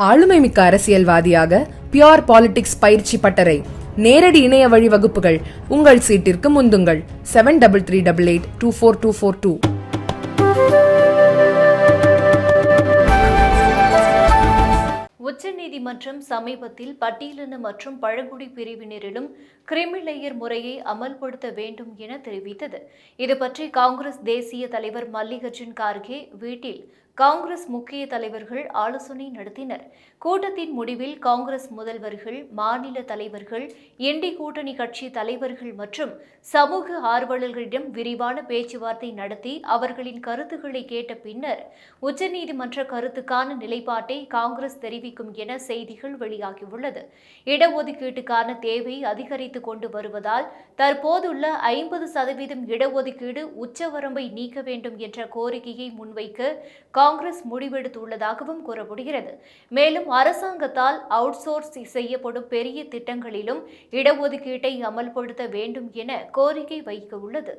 ஆளுமைமிக்க அரசியல்வாதியாக pure politics பயிற்சி பட்டறை. நேரடி இணைய வழி வகுப்புகள். உங்கள் சீட்டிற்கு முந்துங்கள். Seven double three double eight two four two four two உச்சநீதிமன்றம் சமீபத்தில் பட்டியலின மற்றும் பழங்குடி பிரிவினரிலும் கிரிமிலேயர் முறையை அமல்படுத்த வேண்டும் என தெரிவித்தது. இது பற்றி காங்கிரஸ் தேசிய தலைவர் மல்லிகார்ஜுன் கார்கே வீட்டில் காங்கிரஸ் முக்கிய தலைவர்கள் ஆலோசனை நடத்தினர். கூட்டத்தின் முடிவில் காங்கிரஸ் முதல்வர்கள் மாநில தலைவர்கள் என்டி கூட்டணி கட்சி தலைவர்கள் மற்றும் சமூக ஆர்வலர்களிடம் விரிவான பேச்சுவார்த்தை நடத்தி அவர்களின் கருத்துக்களை கேட்ட பின்னர் உச்சநீதிமன்ற கருத்துக்கான நிலைப்பாட்டை காங்கிரஸ் தெரிவிக்கும் என செய்திகள் வெளியாகியுள்ளது. இடஒதுக்கீட்டுக்கான தேவை அதிகரித்து கொண்டு வருவதால் தற்போதுள்ள ஐம்பது சதவீதம் இடஒதுக்கீடு உச்சவரம்பை நீக்க வேண்டும் என்ற கோரிக்கையை முன்வைக்க காங்கிரஸ் முடிவெடுத்துள்ளதாகவும் கூறப்படுகிறது. மேலும் அரசாங்கத்தால் அவுட்சோர்ஸ் செய்யப்படும் பெரிய திட்டங்களிலும் இடஒதுக்கீட்டை அமல்படுத்த வேண்டும் என கோரிக்கை வைக்க உள்ளது.